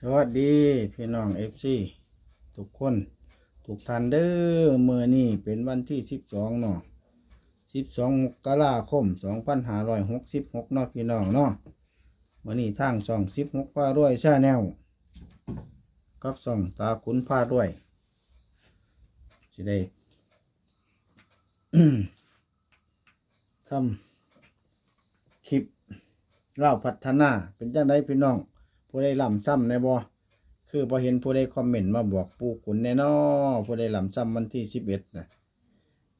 สวัสดีพี่น้องเอฟซีทุกคนทุกท่านเด้อเมื่อนี้เป็นวันที่สิบสองเนาะสิบสองมกราคมสองพันห้าร้อยหกสิบหกเนาะพี่น้องเนาะมื่อนี้ทางสองสิบหกพารวยแชาแนลกับสองตาขุนพารวยสิได้ทำคลิปเล่าพัฒนาเป็นจังไดพี่น้อง ผู้ใดลำซ้ำในบ่คือพอเห็นผู้ใดคอมเมนต์มาบอกปูขุนแน่นอผู้ใดลำซ้ำวันที่สิบเอ็ดนะ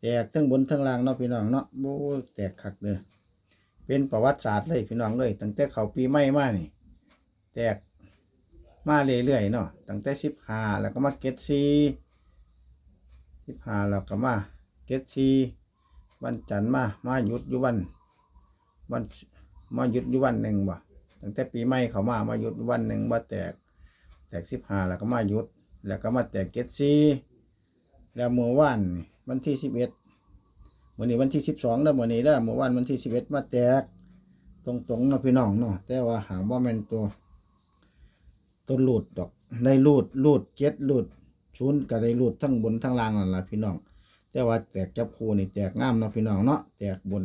แตกทั้งบนทั้งล่างเนาะพี่น้องเนาะโอ้แตกคักเลยเป็นประวัติศาสตร์เลยพี่น้องเลยตั้งแต่เขาปีใหม่มานี่ แตกมาเรื่อยๆเนาะตั้งแต่สิบห้าแล้วก็มาเก็ตซีสิบห้าแล้วก็มาเก็ตซีวันจันทร์มามาหยุดอยู่วันวันมาหยุดอยู่วันหนึ่งบ่ ตั้งแต่ปีใหม่เขามามาหยุดวันหนึ่งมาแตก แตกสิบห้าแล้วก็มาหยุด แล้วก็มาแตกเกตซีแล้วเมื่อวานวันที่สิบเอ็ดมื่อนี้วันที่สิบสองแล้วมื่อนี้แล้วเมื่อวานวันที่สิบเอ็ดมาแตก ตรงๆนะพี่น้องเนาะแต่ว่าหาว่ามันตัว ตัวหลุดดอกได้รูดรูดเจ็ดรูดชุนก็ได้รูดทั้งบนทั้งล่างนั่นแหละพี่น้อง แต่ว่าแตกจับคู่นี่แตกง่ามเนาะพี่น้องเนาะแตกบน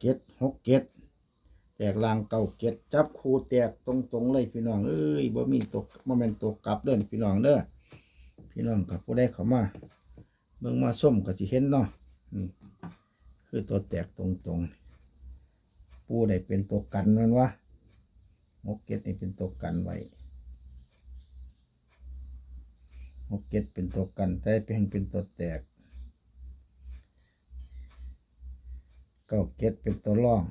เจ็ดหกเจ็ด แตกลางเก่าเก็ดจับคูแตกตรงๆเลยพี่น้องเอ้ยบ่มีตกบ่แม่นตกกลับเด้อพี่น้องเด้อพี่น้องกับผู้ใดเข้ามาเบิ่งมาส้มก็สิเห็นเนาะนี่คือตัวแตกตรงๆ ปูได้เป็นตัวกันนั่นวะหกเก็ดนี่เป็นตัวกันไว้หกเก็ดเป็นตัวกันแต่เป็นเป็นตัวแตกเก้าเก็ดเป็นตัวร่อง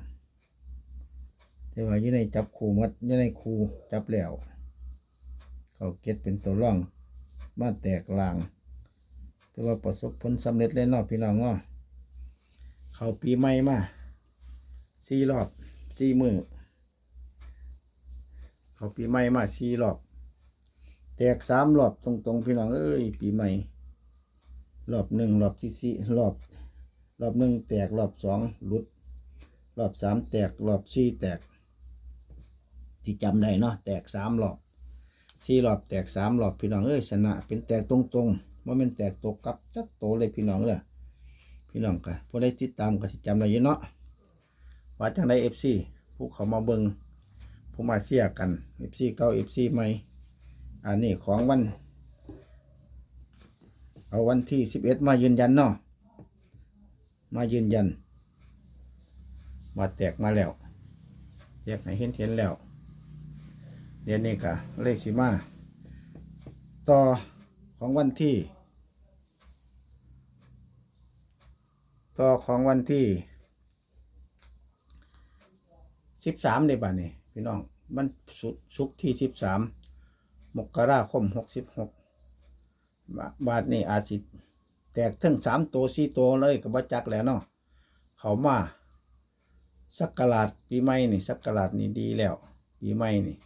แต่ว่าอยู่ในจับคูมัดอยู่ในคูจับแล้วเขาเก็ตเป็นตัวร่องมาแตกลางแต่ว่าประสบผลสำเร็จเลยเนาะพี่น้องเนาะเขาปีใหม่มาสี่รอบสี่มือเขาปีใหม่มาสี่รอบแตกสามรอบตรงๆพี่น้องเอ้ยปีใหม่รอบหนึ่งรอบที่สี่รอบ รอบหนึ่งแตกรอบสองหลุด รอบสามแตกรอบสี่แตก ที่จำได้เนาะแตกสามรอบสี่รอบแตกสามรอบพี่น้องเอ้ยชนะเป็นแตกตรงๆว่ามันแตกตกกับจักโตเลยพี่น้องเลยพี่น้องกะผู้ได้ติดตามก็สิจำได้อยินเนาะว่าจังได้เอฟซีผู้เขามาเบิงผู้มาเชียร์กันเอฟซีเก้าเอฟซีใหม่อันนี้ของวัน เอาวันที่สิบเอ็ดมายืนยันเนาะมายืนยันมาแตกมาแล้วแยกให้เห็นเห็นแล้ว เดี๋ยวนี้ก็เลขสิมา ต่อของวันที่ ต่อของวันที่สิบสามในบ้านนี่พี่น้องมันสุสุกที่สิบสามมกราคมหกสิบหกบาทนี่อาจสิแตกทั้งสามตัวสี่ตัวเลยกับบัจักแล้วเนาะเขามาสักกลาดปีใหม่นี่สักกลาดนี่ดีแล้ว ปีใหม่นี่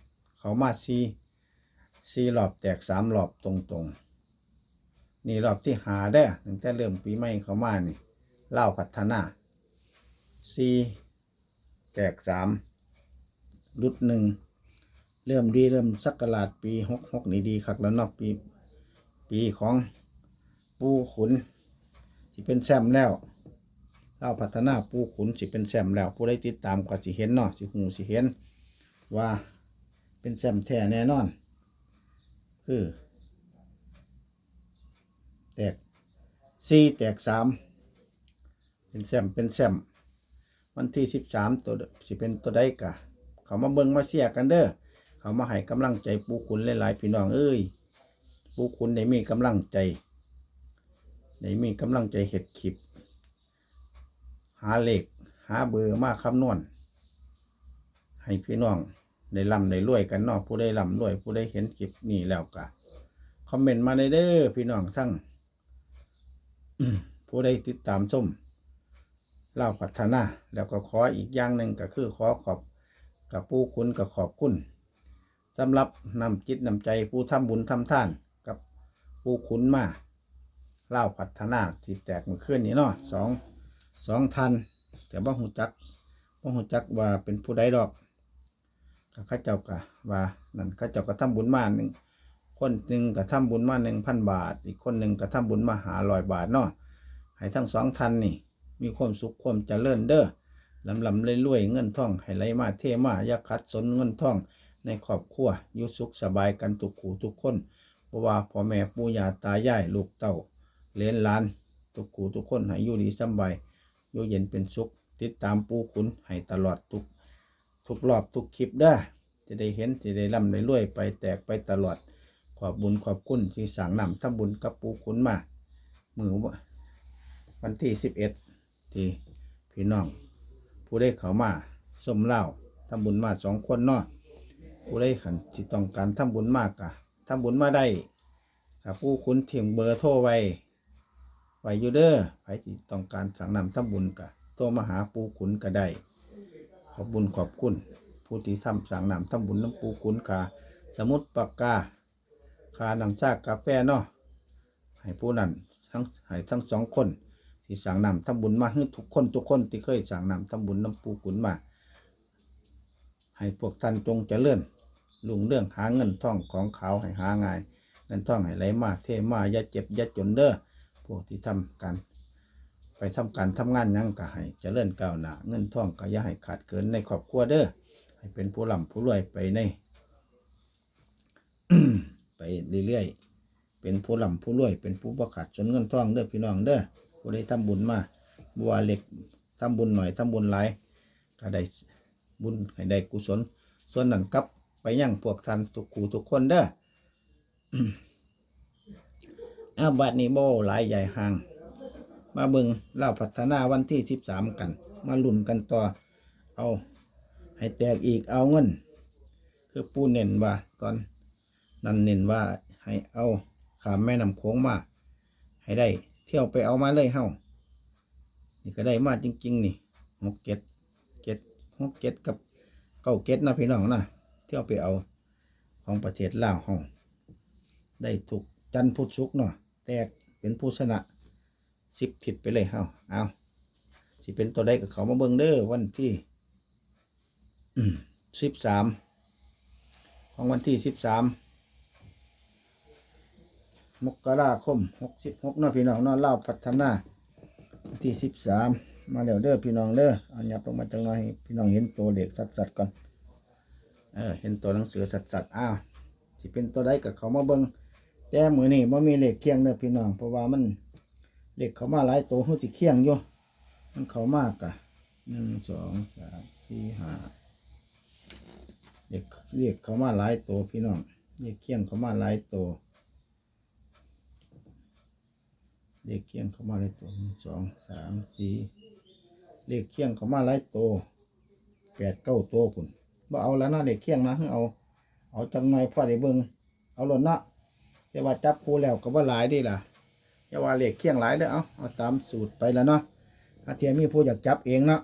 เขามาซีซีรอบแตกสามรอบตรงๆ นี่รอบที่หาได้อตั้งแต่เริ่มปีใหม่เขามานี่เล่าพัฒนาซีแตกสามรุดหนึ่งเริ่มดีเริ่มสักกลาดปีหกหกนี่ดีคักแล้วเนอกปี ปีของปูขุนที่เป็นแซมแล้วเราพัฒนาปูขุนสิเป็นแซมแล้ว ผู้ได้ติดตามก็สิเห็นเนาะสิหูสิเห็นว่า เป็นแซมแท้แน่นอน คือ แตกสี่แตกสามเป็นแซมเป็นแซมวันที่สิบสามตัวสิเป็นตัวใดกะ เขามาเบิ่งมาเชียกันเด้อเขามาให้กำลังใจปูขุนหลายๆพี่น้องเอ้ยปูขุนได้มีกำลังใจได้มีกำลังใจเห็ดคลิปหาเลขหาเบอร์มาคำนวณให้พี่น้อง ได้ร่ำได้รวยกันเนอกผู้ได้ร่ำรวย ผู้ได้เห็นคลิปนี้แล้วก็คอมเมนต์มาได้เด้อพี่น้องทั้งผู้ได้ติดตามชมเล่าพัฒนา แล้วก็ขออีกอย่างหนึ่งก็คือขอขอบกับผู้คุณกับขอบคุณสำหรับนำจิตนำใจผู้ทำบุญทำท่านกับผู้คุณมาเล่าพัฒนาที่แตกเมื่อคืนนี้เนาะสองสองทันแต่บ่หูจักบ่หูจักว่าเป็นผู้ใดดอก ข้าเจ้าก็ว่านั่นข้าเจ้าก็ทำบุญมาหนึ่งคนหนึ่งก็ทำบุญมาหนึ่งพันบาท อีกคนหนึ่งก็ทำบุญมาหาร้อยบาทเนาะให้ทั้งสองท่านนี่ มีความสุขความเจริญเด้อลำลำรวยเงินทองให้ไหลมาเทมายาขัดสนเงินทอง ในครอบครัวยู่สุขสบายกันทุกขู่ทุกคนเพราะว่าพ่อแม่ปู่ย่าตายายลูกเต้าเลนลานทุกขู่ทุกคนให้อยู่ดีสบายอยู่เย็นเป็นสุข ติดตามปู่ขุนให้ตลอดทุก ทุกรอบทุกคลิปเด้อจะได้เห็นจะได้ร่ำได้รวยไปแตกไปตลอด ขอบบุญขอบคุณที่สั่งนำทำบุญกับปูขุนมามือวันที่สิบเอ็ดที่พี่น้อง ผู้ได้เขามาสมเล่าทำบุญมาสองคนเนาะผู้ได้ขันที่ต้องการทำบุญมากกะทำบุญมาได้กับผู้คุ้นเทียงเบอร์โทรไว้ไว้ยูเด้อใครที่ต้องการสั่งนำทำบุญกะโทรมาหาปูขุนก็ได้ อบบุญขอบคุณผู้ที่ทำสั่งนำทำบุญน้ำปูขุนกาสมุดปากกาคาหนังชากาแฟเนาะให้ผู้นั้นทั้งให้ทั้งสองคนที่สั่งนำทำบุญมาให้ทุกคนทุกคนที่เคยสั่งนำทำบุญน้ำปูขุนมา ให้พวกท่านจงเจริญลุงเรื่องหาเงินท่องของเขาให้หาง่ายเงินท่องให้ไหลมาเทมาอย่าเจ็บอย่าจนเด้อพวกที่ทำการ ไปทำการทำงานยังก็ให้เจริญก้าวหน้าเงินท่องก็อย่าให้ขาดเกินในครอบครัวเด้อให้เป็นผู้ร่ำผู้รวยไปในไปเรื่อยๆเป็นผู้ร่ำผู้รวย เป็นผู้ประขาดจนเงินท่องเด้อพี่น้องเด้อผู้ได้ทำบุญมาบัวเล็กทำบุญหน่อยทำบุญหลายก็ได้บุญให้ได้กุศล ส่วนนั้นกลับไปยังพวกท่านทุกขู่ทุกคนเด้ออาบัดนี้โบหลายใหญ่ห่าง มาเบิงเล่าพัฒนาวันที่สิบสามกัน มาลุ่นกันต่อ เอา ให้แตกอีกเอาเงิน คือปูเน้นว่า ตอนนั้นเน้นว่าให้เอาขามแม่น้ำโค้งมา ให้ได้ เที่ยวไปเอามาเลยเฮ้านี่ก็ได้มาจริง ๆ นี่หกเจ็ดเจ็ดหกเจ็ดกับเก้าเจ็ดนะพี่น้องนะเที่ยวไปเอาของประเทศลาวห้องได้ถูกจันพุธศุกเนาะแตกเป็นผู้ชนะ สิบทิศไปเลยเฮาเอาสิเป็นตัวใดกับเขามาเบิ่งเด้อวันที่สิบสามของวันที่สิบสามมกราคมหกสิบหกนาะพี่น้องนาะเล่าพัฒนาวันที่สิบสามมาเดี๋ยวเด้อพี่น้องเด้อเอาหยับลงมาจังหน่อยพี่น้องเห็นตัวเด็กสัดๆก่อนเออเห็นตัวหนังสือสัดๆอ้าวสิเป็นตัวใดกับเขามาเบิ่งแต่มือนี่บ่มีเหล็กเคียงเด้อพี่น้องเพราะว่ามัน เหล็กเขามาหลายตัวหัวสิเคียงอยู่มันเขามากอะหนึ่งสองสามสี่ห้าเหล็กเรียกเขามาหลายตัวพี่น้องเหล็กเคียงเขามาหลายตัวเหล็กเคียงเขามาหลายตัวหนึ่งสองสามสี่เหล็กเคียงเขามาหลายตัวแปดเก้าตัวพุ่นบ่เอาแล้วนะเหล็กเคียงนะเอาเอาจังหน่อยพอได้เบิ่งเอาหล่นนะแต่ว่าจับคู่แล้วก็ว่าหลายดีล่ะ แต่ว่าเหล็กเคียงหลายเด้อเอาเอาตามสูตรไปแล้วเนาะอาเทียมีผู้อยากจับเองเนาะ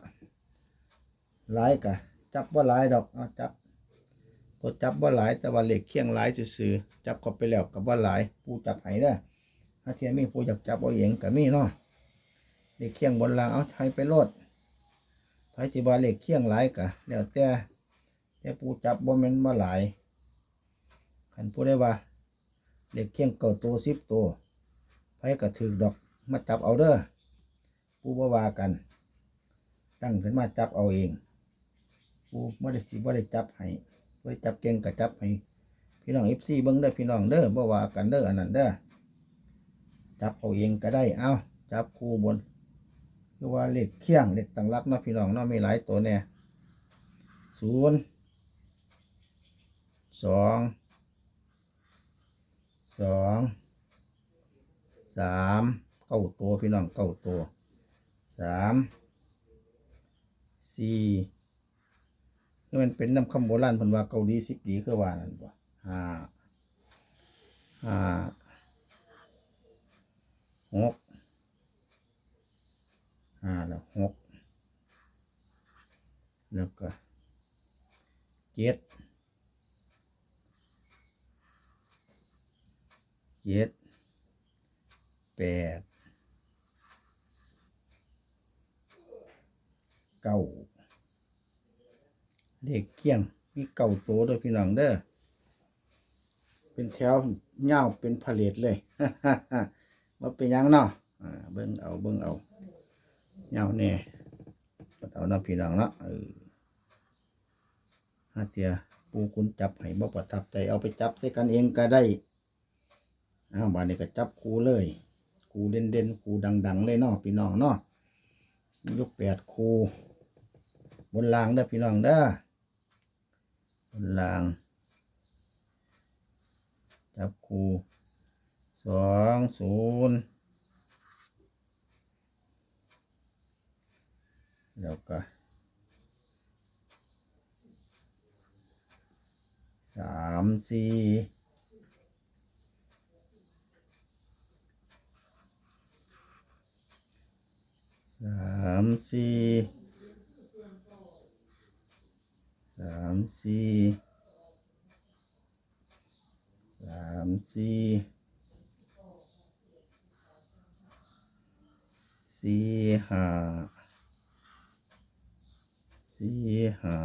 หลายกะจับว่าหลายดอกเอาจับตัวจับว่าหลายแต่ว่าเหล็กเคียงหลายซื่อจับก็ไปแล้วกับว่าหลายผู้จับให้เด้ออาเทียมีผู้อยากจับเอาเองก็มีเนาะเหล็กเคียงบนรางเอาใช้ไปโลดไผสิว่าเหล็กเคียงหลายกะแล้วแต่แต่ผู้จับบ่แม่นว่าหลายคันผู้ได้ว่าเด็กเคียงเก่าตัวสิบตัว ไผก็ถือดอกมาจับเอาเด้อผู้บ่ว่ากัน ตั้งขึ้นมาจับเอาเองผู้ไม่ได้สิบ่ได้จับให้บ่ได้จับเก่งก็จับให้พี่น้องเอฟซีเบิ่งเด้อพี่น้องเด้อบ่ว่ากันเด้ออันนั้นเด้อจับเอาเองก็ได้เอาจับคู่บนคือว่าเลขเคียงเลขตั้งรักเนาะพี่น้องเนาะมีหลายตัวแน่ศูนย์สองสอง สามเก้าตัวพี่น้องเก้าตัวสามสี่คือมันเป็นน้ำคำโบราณพิ่นว่าเกาหลีสิบปีคือว่านั่นบ่ห้าห้าหกห้าแล้วหกแล้วก็เจ็ดเจ็ด แปดเก้าเลขเคียงมีเก่าโตด้วยพี่น้องเด้อเป็นแถวเงาเป็นผลิตเลยว่าเป็นยังเนาะเบิ่งเอาเบิ่งเอาเงาวแน่ก็เอาเนาะพี่น้องเนาะเออฮาเทียปูคุณจับให้บ่ประทับใจเอาไปจับใส่กันเองก็ได้อ้าวบานนี้ก็จับคูเลย คูเด่นเด่นคูดัง ๆ เลยเนาะพี่น้องเนาะยกแปดคูบนรางเด้อพี่น้องเด้อบนรางจับคูสองศูนย์แล้วก็สามสี่ามสี่สามสี่สามสี่สี่ห้าสี่ห้า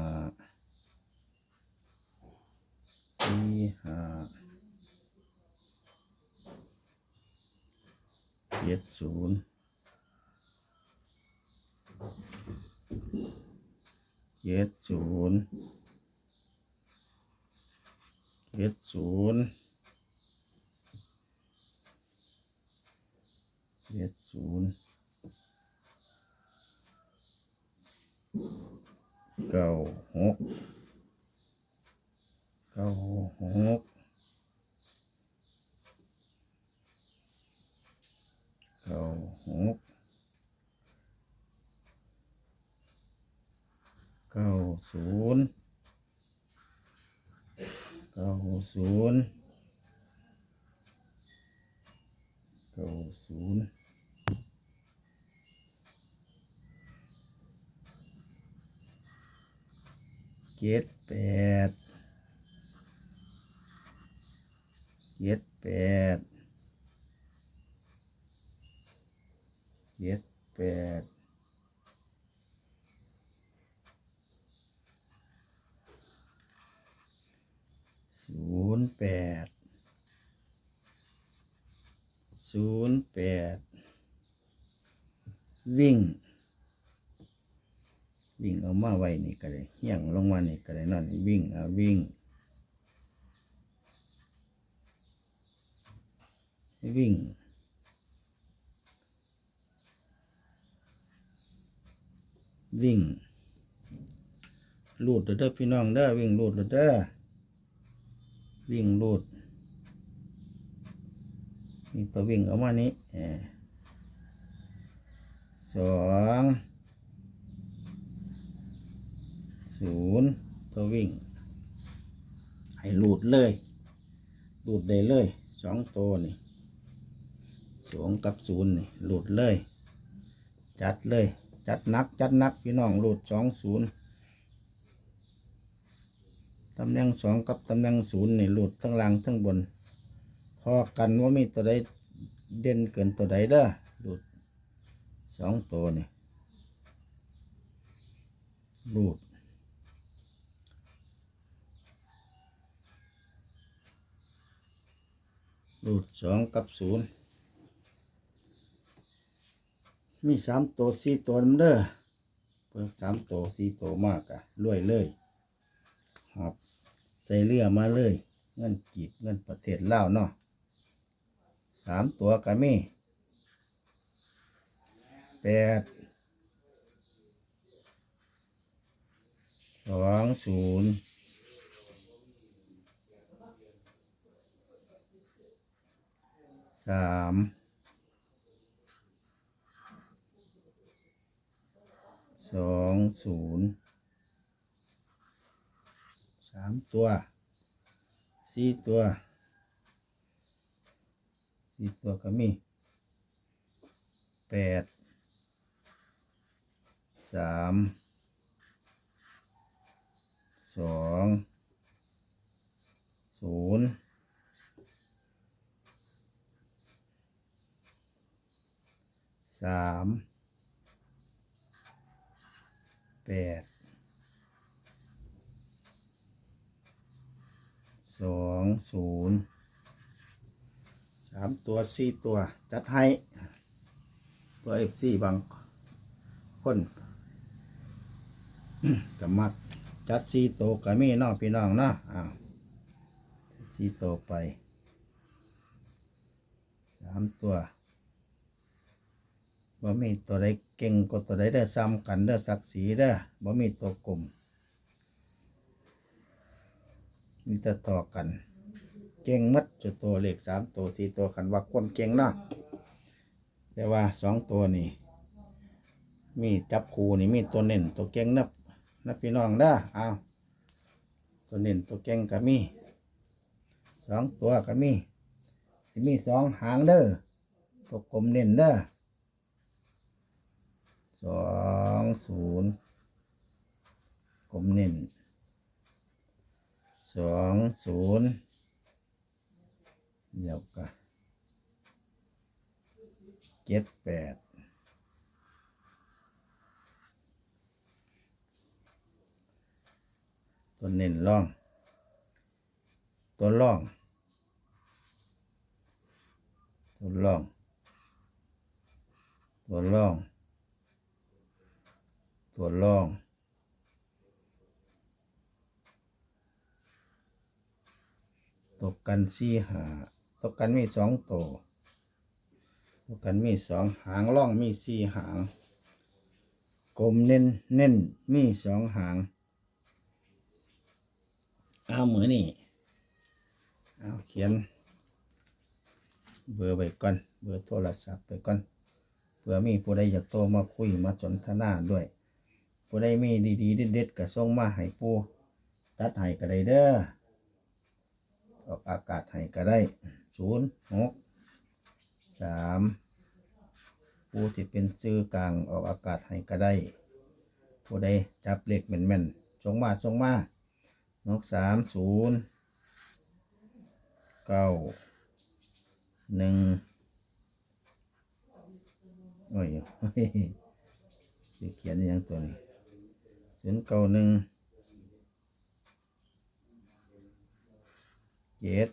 สี่ห้าเจ็ดศูนย์ เจ็ดศูนย์เจ็ดศูนย์เจ็ดศูนย์เก้าหกเก้าหกเก้าหกเก้า ศูนย์เก้าศูนย์เก้าศูนย์เจ็ดแปดเจ็ดแปดเจ็ดแปด ศูนย์แปดศูนย์แปดวิ่ง วิ่งเอามาไว้นี่ก็ได้เหี่ยงลงมานี่ก็ได้นั่นวิ่งเอาวิ่ง วิ่งวิ่งลูดเด้อดพี่น้องเด้อวิ่งลูดเด้อเด้อ วิ่งลูดนี่ตัววิ่งเอามานี้เออสองศูนย์ตัววิ่ง ให้ลูดเลยลูดได้เลยสองตัวนี่สองกับศูนย์นี่ลูดเลย จัดเลย จัดนักจัดนักพี่น้องลูดสองศูนย์ ตำแหน่งสองกับตำแหน่งศูนย์นี่หลูดทั้งล่างทั้งบน พอกันว่ามีตัวใดเด่นเกินตัวใดเด้อหลูดสองตัวนี่หลูดรูดสองกับศูนย์มีสามตัวสี่ตัวนเด้อเพิ่มสามตัวสี่ตัวมากอะรวยเลยหอบ ส่เรือมาเลย เงินกีบเงินประเทศลาวเนาะสามตัวก็มีแปดสองศูนย์สามสองศูนย์ สามตัวสี่ตัวสี่ตัวก็มีแปดสามสองศูนย์สามแปด สองศูนย์สามตัวสี่ตัว จัดให้ ตัวเอฟซีบางคนก็มักจัดสี่ตัวก็มีเนาะพี่น้องเนาะอ้าวสี่ตัวไปสามตัวบ่มีตัวใดเก่งกว่าตัวใดได้ซ้ำกันเด้อศักดิ์ศรีเด้อบ่มีตัวกลม มีแต่ต่อกัน เก่งหมัดจุดตัวเลขสามตัวสี่ตัวขันว่าความเก่งเนาะแต่ว่าสองตัวนี่มีจับคูนี่มีตัวเน้นตัวเก่งนับนับพี่น้องเด้อเอาตัวเน้นตัวเก่งก็มีสองตัวก็มีสิมีสองหางเด้อตัวกลมเน้นเด้อสองศูนย์กลมเน้น สองศูนย์เดี๋ยวก็เจ็ดแปดตัวเน้นล่อง ตัวล่อง ตัวล่อง ตัวล่อง ตัวล่อง ตกกันสี่หาตกกันมีสองตัวตกกันมีสองหางล่องมีสี่หางกลมเน้นเน้นมีสองหางเอาเหมือนี่เอาเขียน เบอร์ไปก่อน เบอร์โทรศัพท์ไปก่อนเผื่อมีผู้ใดอยากโทรมาคุยมาสนทนาด้วยผู้ใดมีดีๆเด็ดๆก็ส่งมาให้ปูตัดให้ก็ได้เด้อ ออกอากาศให้ก็ได้ศูนย์หกสามผู้ที่เป็นซื้อกลางออกอากาศให้ก็ได้ ผู้ใดจับเลขแม่นๆส่งมาส่งมานกสามศูนย์เก้าหนึ่งโอ้ยสิเขียนอหยังตัวนี้ศูนย์เก้าหนึ่ง เจ็ด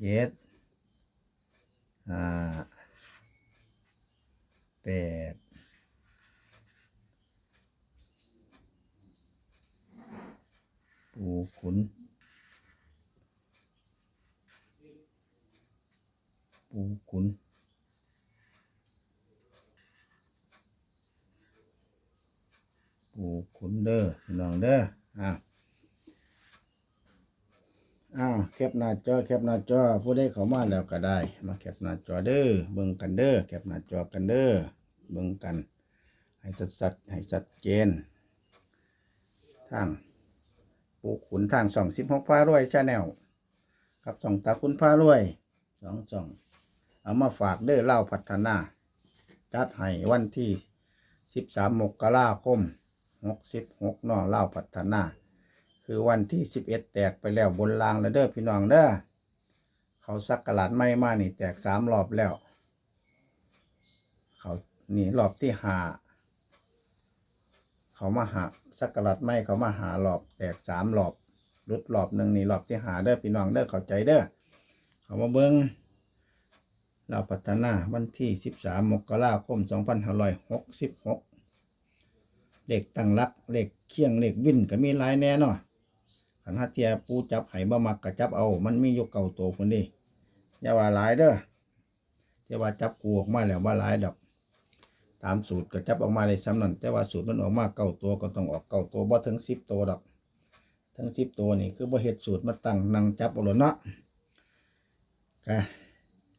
เจ็ดห้าแปดปูขุน ปูขุนปูขุนเด้อน้องเด้ออ้า อ้าวแคปหน้าจอแคปหน้าจอผู้ใดเข้ามาแล้วก็ได้ มาแคปหน้าจอเด้อเบิ่งกันเด้อแคปหน้าจอกันเด้อเบิ่งกัน ให้สัดๆให้ชัดเจนทางปูขุนทางสองสิบหกพารวยชาแนลกับสองตาคุณพารวยสองสองเอามาฝากเด้อเล่าพัฒนา จัดให้วันที่สิบสามมกราคมหกสิบหกนอเล่าพัฒนา คือวันที่สิบเอ็ดแตกไปแล้วบนรางแล้วเด้อพี่น้องเด้อเขาสักกะลาดไม่มานี่ แตกสามรอบแล้ว เขานี่รอบที่หาเขามาหาสักกะลัดไม่เขามาหาหลอบ แตกสามหลอบรุดหลอบหนึ่งนี่หลอบที่หาเด้อพี่น้องเด้อเข้าใจเด้อเขามาเบิ้งเราพัฒนาวันที่สิบสามมกราคมสองพันห้าร้อยหกสิบหกเลขตั้งรัก เลขเคียง เลขวินก็มีหลายแน่นาะ ขันฮัตเทียปูจับไห้บ่มักกะจับเอา มันมีอยกเก่าโตคนนี้อย่าว่าหลายเด้ออย่ว่าจับกูออกมาแล้วว่าหลายดอก ตามสูตรก็จับออกมาได้ซ้ำนั่นแต่ว่าสูตรมันออกมาเก้าตัวก็ต้องออกเก้าตัวบ่ถึงสิบตัวดอกทั้งสิบตัวนี่คือบ่เฮ็ดสูตรมาตั้งนั่งจับเอาหลดเนาะก็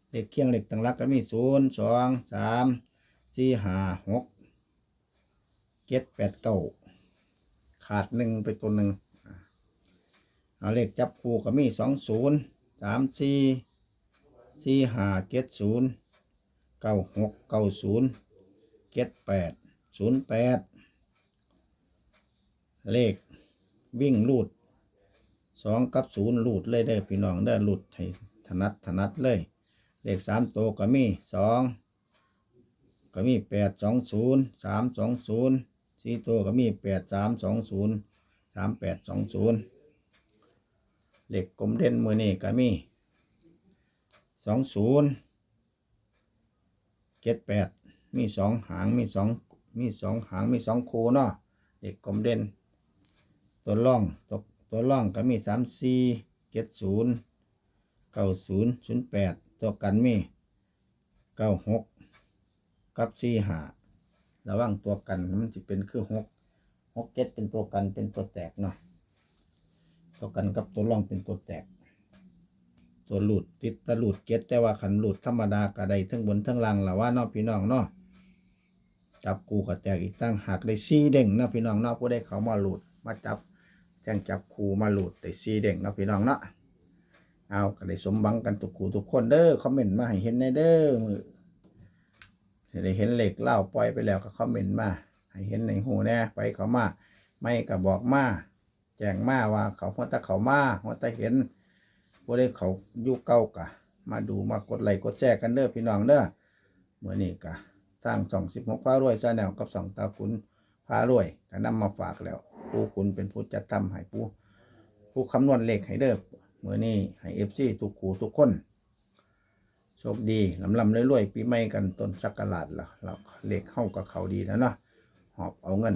เลขเคียงเลขตั้งหลักก็มีศูนย์สองสามสี่ห้าหกเจ็ดแปดเก้าขาดหนึ่งไปตัวหนึ่ง เอาเลขจับคู่ก็มีสองศูนย์สามสี่สี่ห้าเจ็ดศูนย์เก้าหกเก้าศูนย์เจ็ดแปดศูนย์แปดเลขวิ่งลูดสองกับศูนย์ลูดเลยได้พี่น้องได้ลูดให้ถนัดถนัดเลย เลขสามตัวก็มีสองก็มีแปดสองศูนย์สามสองศูนย์สี่ตัวก็มีแปดสามสองศูนย์สามแปดสองศูนย์ เหล็กกลมเด่นมือนี่ก็มีสองศูนย์เจ็ดแปดมีสองหางมีสองมีสองหางมีสองคูเนาะเหล็กกลมเด่น ตัวล่องตัวตัวล่องก็มีสามสี่เจ็ดศูนย์เก้าศูนย์ศูนย์แปดตัวกันมีเก้าหกกับสี่หาระว่างตัวกันมันจะเป็นคือหกหกเจ็ดเป็นตัวกันเป็นตัวแตกเนาะ ตัวกันกับตัวล่องเป็นตัวแตก ตัวหลุดติดตะหลุดเก็ตแต่ว่าขันหลุดธรรมดาก็ได้ทั้งบนทั้งล่างหละว่านาะพี่น้องเนาะจับกูก็แตกอีกตั้งหากได้ซีเด้งนะพี่น้องเนาะผู้ได้เขามาหลุดมาจับแจ้งจับครูมาหลุดได้ซีเด้งนะพี่น้องเนาะเอาก็ได้สมหวังกันทุกครูทุกคนเด้อคอมเมนต์มาให้เห็นในเด้อมือได้เห็นเหล็กเล่าปล่อยไปแล้วก็คอมเมนต์มาให้เห็นในหูแน่ไปเขามาไม่ก็บอกมา แจ้งมาว่า เขาหัวตาเขามาหัวตาเห็นผู้ได้เขาอยู่เก้ากะ มาดูมากดไลค์กดแชร์กันเด้อพี่น้องเด้อเมื่อนี้กะสร้างสองสิบหกพารวยชาแนลกับสองตาคุณพารวยก็นำมาฝากแล้วผู้คุณเป็นผู้จัดทำให้ผู้ผู้คำนวณเลขให้เด้อเมื่อนี้ให้เอฟซีทุกครูทุกคนโชคดีลำลำรวยๆปีใหม่กันต้นสักกลาดแล้วเราเลขเข้ากับเขาดีแล้วเนาะหอบเอาเงิน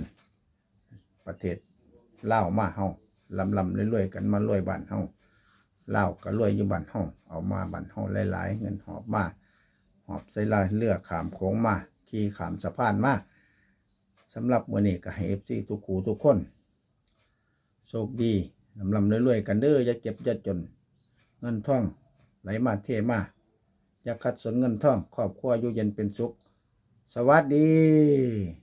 ประเทศ เล่ามาเฮาลำลำเรวยๆกันมารวยบ้านเฮาเล่าก็รวยอยู่บ้านเฮาเอามาบ้านเฮาหลายๆ เงินหอบมาหอบใส่ลายเลือกขามโค้งมาขี่ขามสะพานมาสำหรับมื้อนี้ก็ให้เอฟซีทุกครูทุกคนโชคดีลำลำเรวยๆกันเด้ออย่าเก็บอย่าจน เงินท่องไหลมาเทมาอย่าขัดสนเงินท่องครอบครัวอยู่เย็นเป็นสุข สวัสดี